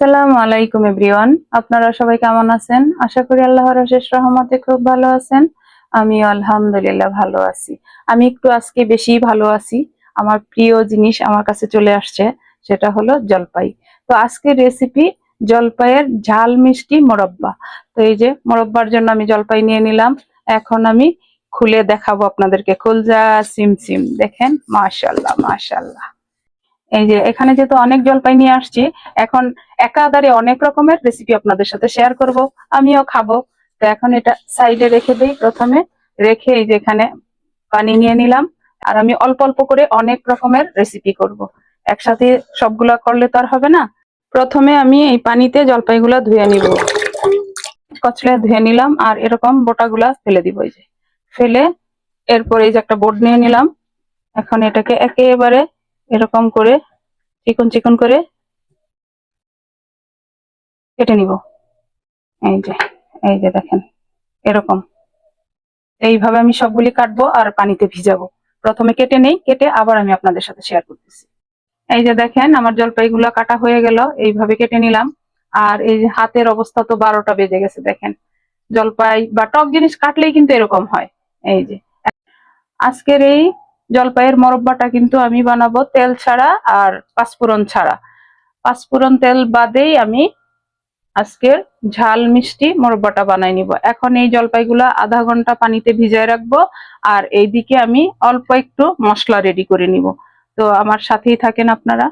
আসসালামু আলাইকুম এভরিওয়ান। আপনারা সবাই কেমন আছেন? আশা করি আল্লাহর অশেষ রহমতে খুব ভালো আছেন। আমি আলহামদুলিল্লাহ ভালো আছি। আমি একটু আজকে বেশি ভালো আছি। আমার প্রিয় জিনিস আমার কাছে চলে আসছে, সেটা হলো জলপাই। তো আজকের রেসিপি জলপাইয়ের ঝাল মিষ্টি মোরব্বা। তো এই যে মোরব্বার জন্য আমি জলপাই নিয়ে নিলাম। এখন আমি খুলে দেখাবো আপনাদেরকে। খুলজা, সিম সিম। দেখেন মাশাল্লাহ মাশাল্লাহ এই যে এখানে যেহেতু অনেক জলপাই নিয়ে আসছি, এখন একাধারে অনেক রকমের রেসিপি আপনাদের সাথে শেয়ার করব। আমিও খাব। তো এখন এটা সাইডে রেখে দিই প্রথমে। রেখে এই যে এখানে পানি নিয়ে নিলাম। আর আমি অল্প অল্প করে অনেক রকমের রেসিপি করব। একসাথে সবগুলা করলে তো আর হবে না। প্রথমে আমি এই পানিতে জলপাইগুলা ধুয়ে নিব। কচলে ধুয়ে নিলাম আর এরকম বোটাগুলা ফেলে দিব এই যে। ফেলে এরপর এই যে একটা বোর্ড নিয়ে নিলাম। এখন এটাকে একেবারে এরকম করে, চিকন চিকন করে কেটে নিব। এই যে এই যে দেখেন, এরকম। এইভাবে আমি সবগুলি কাটবো আর পানিতে ভিজাবো। প্রথমে কেটে নেই, কেটে আবার আমি আপনাদের সাথে শেয়ার করতেছি। এই যে দেখেন, আমার জলপাইগুলো কাটা হয়ে গেল, এইভাবে কেটে নিলাম। আর এই হাতের অবস্থা তো বারোটা বেজে গেছে, দেখেন। জলপাই বা টক জিনিস কাটলেই কিন্তু এরকম হয়। এই যে, আজকের এই জলপাইয়ের মরব্বাটা কিন্তু আমি বানাবো তেল ছাড়া আর পাঁচফোড়ন ছাড়া। পাঁচফোড়ন তেল বাদেই আমি আজকের ঝাল মিষ্টি মোরব্বাটা বানাই নিব। এখন এই জলপাইগুলা আধা ঘণ্টা পানিতে ভিজায় রাখব আর এইদিকে আমি অল্প একটু মশলা রেডি করে নিব। তো আমার সাথেই থাকেন আপনারা।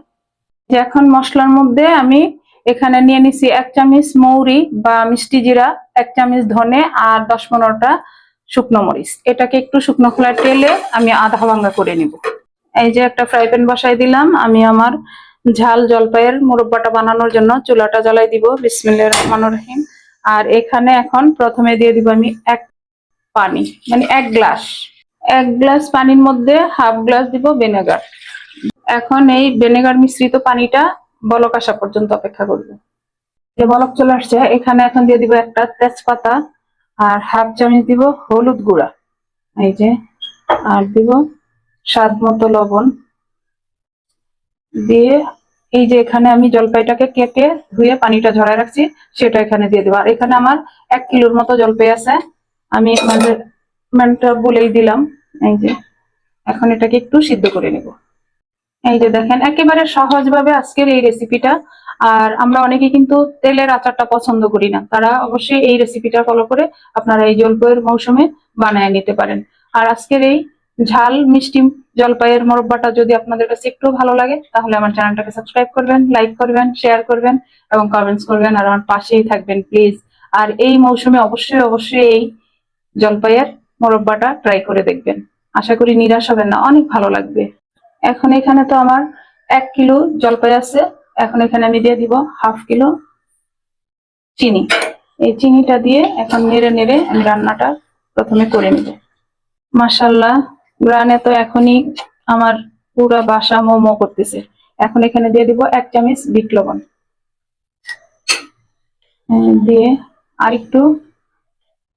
যে এখন মশলার মধ্যে আমি এখানে নিয়ে নিছি এক চামচ মৌরি বা মিষ্টি জিরা, এক চামচ ধনে আর দশ পনেরোটা শুকনো মরিচ। এটাকে একটু শুকনো খোলায় তেলে আমি আধা ভাঙ্গা করে নিব। এই যে একটা ফ্রাই প্যান বসাই দিলাম, আমি আমার ঝাল জলপাইয়ের মুরব্বাটা বানানোর জন্য চুলাটা জ্বালাই দিব, বিসমিল্লাহ রহমান রহিম। আর এখানে এখন প্রথমে দিয়ে দিব আমি এক পানি মানে এক গ্লাস। এক গ্লাস পানির মধ্যে হাফ গ্লাস দিব ভিনেগার। এখন এই ভিনেগার মিশ্রিত পানিটা বলক আসা পর্যন্ত অপেক্ষা করব। যে বলক চলে আসছে, এখানে এখন দিয়ে দিব একটা তেজপাতা। আর হাফ চামচ দিব হলুদ গুঁড়া। এই যে, আর দিব স্বাদ মতো লবণ। দিয়ে এই যে এখানে আমি জলপাইটাকে কেটে ধুয়ে পানিটা ঝরায় রাখছি, সেটা এখানে দিয়ে দেবো। আর এখানে আমার এক কিলোর মতো জলপাই আছে। আমি মেজারমেন্টটা বলেই দিলাম, এই যে। এখন এটাকে একটু সিদ্ধ করে নেব। এই যে দেখেন, একেবারে সহজভাবে আজকের এই রেসিপিটা আর আমরা অনেকে কিন্তু তেলের আচারটা পছন্দ করি না। তারা অবশ্যই এই রেসিপিটা ফলো করে আপনারা এই জলপাইয়ের মৌসুমে বানায় নিতে পারেন। আর আজকের এই ঝাল মিষ্টি জলপাইয়ের মোরব্বাটা যদি আপনাদের কাছে একটু ভালো লাগে, তাহলে আমার চ্যানেলটাকে সাবস্ক্রাইব করবেন লাইক করবেন শেয়ার করবেন এবং কমেন্টস করবেন আর আমার পাশেই থাকবেন প্লিজ আর এই মৌসুমে অবশ্যই অবশ্যই এই জলপাইয়ের মোরব্বাটা ট্রাই করে দেখবেন। আশা করি নিরাশ হবেন না, অনেক ভালো লাগবে। এখন এখানে তো আমার এক কিলো জলপাই আছে। এখন এখানে আমি দিয়ে দিব হাফ কিলো চিনি। এই চিনিটা দিয়ে এখন নেড়ে নেড়ে আমি রান্নাটা প্রথমে করে নিব। মাসাল্লাহ গ্রানে তো এখনই আমার পুরা বাসা মোমো করতেছে। এখন এখানে দিয়ে দিব এক চামচ বিট লবণ। দিয়ে আর একটু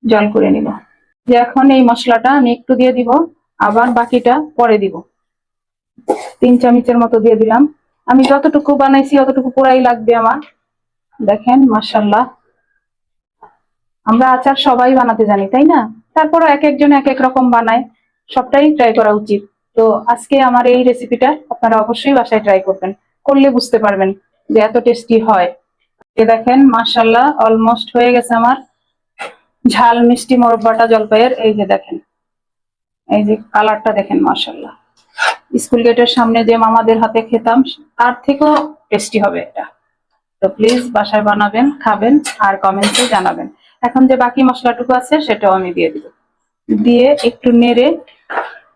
জল করে নিব। যে এখন এই মশলাটা আমি একটু দিয়ে দিব, আবার বাকিটা পরে দিব। তিন চামচের মতো দিয়ে দিলাম। আমি যতটুকু বানাইছি, অতটুকু পুরাই লাগবে আমার। দেখেন মাসাল্লাহ আমরা আচার সবাই বানাতে জানি, তাই না? তারপরও এক একজন এক এক রকম বানায়। সবটাই ট্রাই করা উচিত। তো আজকে আমার এই রেসিপিটা আপনারা অবশ্যই বাসায় ট্রাই করবেন। করলে বুঝতে পারবেন যে এত টেস্টি হয়। এ দেখেন মাসাল্লাহ অলমোস্ট হয়ে গেছে আমার। ঝাল মিষ্টি মোরব্বাটা জলপাইয়ের, এই যে দেখেন। এই যে কালারটা দেখেন মাসাল্লাহ স্কুল গেটের সামনে যে মামাদের হাতে খেতাম, তার থেকেও টেস্টি হবে এটা। তো প্লিজ বাসায় বানাবেন, খাবেন আর কমেন্টে জানাবেন। এখন যে বাকি মশলাটুকু আছে, সেটাও আমি দিয়ে দিব। দিয়ে একটু নেড়ে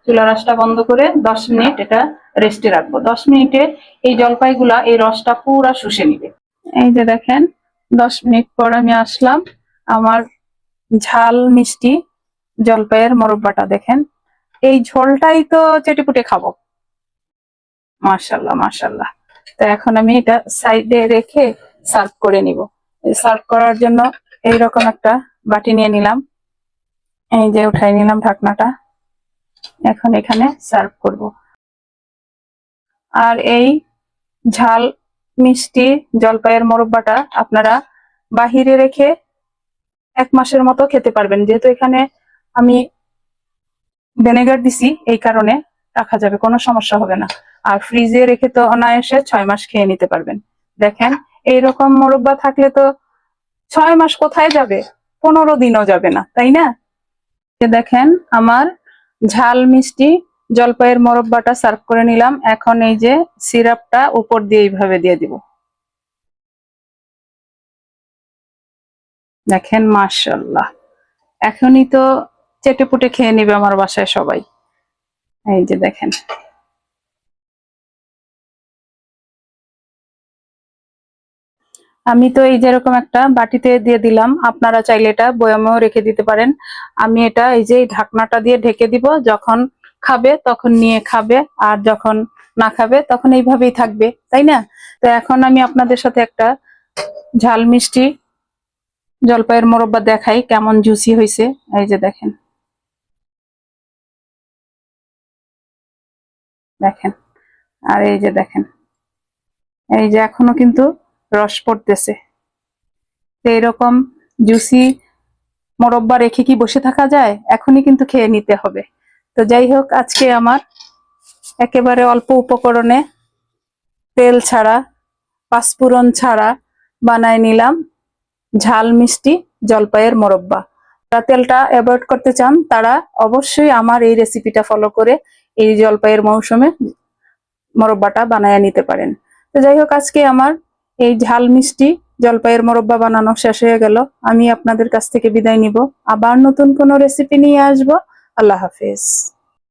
চুলা রাসটা বন্ধ করে দশ মিনিট এটা রেস্টে রাখব। দশ মিনিটে এই জলপাইগুলা, এই রসটা পুরা শুষে নিবে। এই যে দেখেন, দশ মিনিট পর আমি আসলাম আমার ঝাল মিষ্টি জলপাইয়ের মোরব্বাটা দেখেন। এই ঝোলটাই তো চেটেপুটে খাব। মার্শাল্লাহ মার্শাল্লাহ তো এখন আমি এটা সাইডে রেখে সার্ভ করে নিব। সার্ভ করার জন্য এইরকম একটা বাটি নিয়ে নিলাম। এই যে উঠাই নিলাম ঢাকনাটা। এখন এখানে সার্ভ করব। আর এই ঝাল মিষ্টি জলপাইয়ের মোরব্বাটা আপনারা বাহিরে রেখে এক মাসের মতো খেতে পারবেন। যেহেতু এখানে আমি ভিনেগার দিছি এই কারণে। রাখা যাবে, কোনো সমস্যা হবে না। আর ফ্রিজে রেখে তো অনায়াসে ছয় মাস খেয়ে নিতে পারবেন। দেখেন, এইরকম মোরব্বা থাকলে তো ছয় মাস কোথায় যাবে? পনেরো দিনও যাবে না, তাই না? দেখেন, আমার ঝাল মিষ্টি জলপাইয়ের মোরব্বাটা সার্ভ করে নিলাম। এখন এই যে সিরাপটা উপর দিয়ে এইভাবে দিয়ে দিব। দেখেন মাশাল্লাহ এখনই তো চেটে পুটে খেয়ে নিবে আমার বাসায় সবাই। এই যে দেখেন। আমি তো এই যেরকম একটা বাটিতে দিয়ে দিলাম, আপনারা চাইলে এটা বয়ামেও রেখে দিতে পারেন। আমি এটা এই যে ঢাকনাটা দিয়ে ঢেকে দিব, যখন খাবে তখন নিয়ে খাবে, আর যখন না খাবে তখন এইভাবেই থাকবে, তাই না? তো এখন আমি আপনাদের সাথে একটা ঝাল মিষ্টি জলপাইয়ের মোরব্বা দেখাই, কেমন জুসি হয়েছে এই যে দেখেন। দেখেন। আর এই যে দেখেন, এই যে এখনও কিন্তু রস পড়তেছে। তো এরকম জুসি মোরব্বা রেখে কি বসে থাকা যায়? এখনই কিন্তু খেয়ে নিতে হবে। তো যাই হোক, আজকে আমার একেবারে অল্প উপকরণে তেল ছাড়া, পাঁচফোড়ন ছাড়া বানায় নিলাম ঝাল মিষ্টি জলপাইয়ের মোরব্বা। তেলটা অ্যাভয়েড করতে চান, তারা অবশ্যই আমার এই রেসিপিটা ফলো করে এই জলপাইয়ের মৌসুমে মরব্বাটা বানায় নিতে পারেন। তো যাই হোক আজকে আমার এই ঝাল মিষ্টি জলপাইয়ের মরব্বা বানানো শেষ হয়ে গেল। আমি আপনাদের কাছ থেকে বিদায় নিব। আবার নতুন কোনো রেসিপি নিয়ে আসব। আল্লাহ হাফেজ।